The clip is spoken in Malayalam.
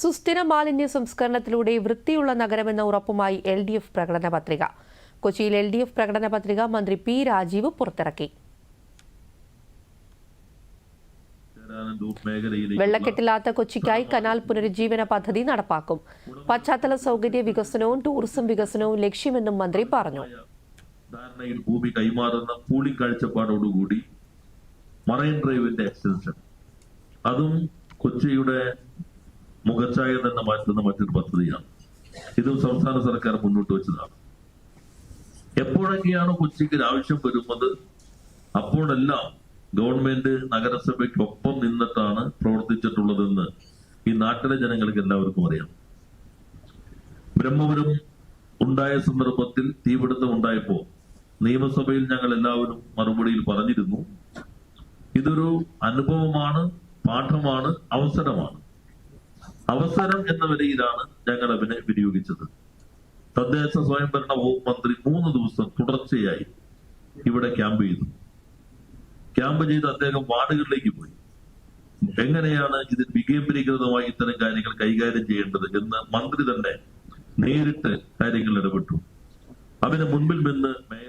സുസ്ഥിര മാലിന്യ സംസ്കരണത്തിലൂടെ വൃത്തിയുള്ള നഗരമെന്ന ഉറപ്പുമായി എൽ ഡി എഫ് പ്രകടന പത്രിക. കൊച്ചിയിൽ എൽ ഡി എഫ് പ്രകടന പത്രിക മന്ത്രി പി രാജീവ് പുറത്തിറക്കി. വെള്ളക്കെട്ടില്ലാത്ത കൊച്ചിക്കായി കനാൽ പുനരുജ്ജീവന പദ്ധതി നടപ്പാക്കും. പശ്ചാത്തല സൗകര്യ വികസനവും ടൂറിസം വികസനവും ലക്ഷ്യമെന്നും മന്ത്രി പറഞ്ഞു. ധാരണയിൽ ഭൂമി കൈമാറുന്ന പൂളിംഗ് കാഴ്ചപ്പാടോടുകൂടി മറൈൻ ഡ്രൈവിന്റെ എക്സ്റ്റൻഷൻ. അതും കൊച്ചിയുടെ മുഖച്ഛായ തന്നെ മാറ്റുന്ന മറ്റൊരു പദ്ധതിയാണ്. ഇതും സംസ്ഥാന സർക്കാർ മുന്നോട്ട് വെച്ചതാണ്. എപ്പോഴൊക്കെയാണ് കൊച്ചിക്ക് ആവശ്യം വരുന്നത് അപ്പോഴെല്ലാം ഗവൺമെന്റ് നഗരസഭയ്ക്കൊപ്പം നിന്നിട്ടാണ് പ്രവർത്തിച്ചിട്ടുള്ളതെന്ന് ഈ നാട്ടിലെ ജനങ്ങൾക്ക് എല്ലാവർക്കും അറിയാം. ബ്രഹ്മപുരം ഉണ്ടായ സന്ദർഭത്തിൽ തീപിടുത്തം ഉണ്ടായപ്പോ നിയമസഭയിൽ ഞങ്ങൾ എല്ലാവരും മറുപടിയിൽ പറഞ്ഞിരുന്നു ഇതൊരു അനുഭവമാണ് പാഠമാണ് അവസരമാണ്. അവസരം എന്ന നിലയിലാണ് ഞങ്ങൾ അവനെ വിനിയോഗിച്ചത്. തദ്ദേശ സ്വയംഭരണ വകുപ്പ് മന്ത്രി മൂന്ന് ദിവസം തുടർച്ചയായി ഇവിടെ ക്യാമ്പ് ചെയ്തു. ക്യാമ്പ് ചെയ്ത് അദ്ദേഹം വാർഡുകളിലേക്ക് പോയി. എങ്ങനെയാണ് ഇതിൽ വികേന്ദ്രീകൃതമായി ഇത്തരം കാര്യങ്ങൾ കൈകാര്യം ചെയ്യേണ്ടത് എന്ന് മന്ത്രി തന്നെ നേരിട്ട് കാര്യങ്ങൾ ഇടപെട്ടു. അവന് മുൻപിൽ നിന്ന് മേയർ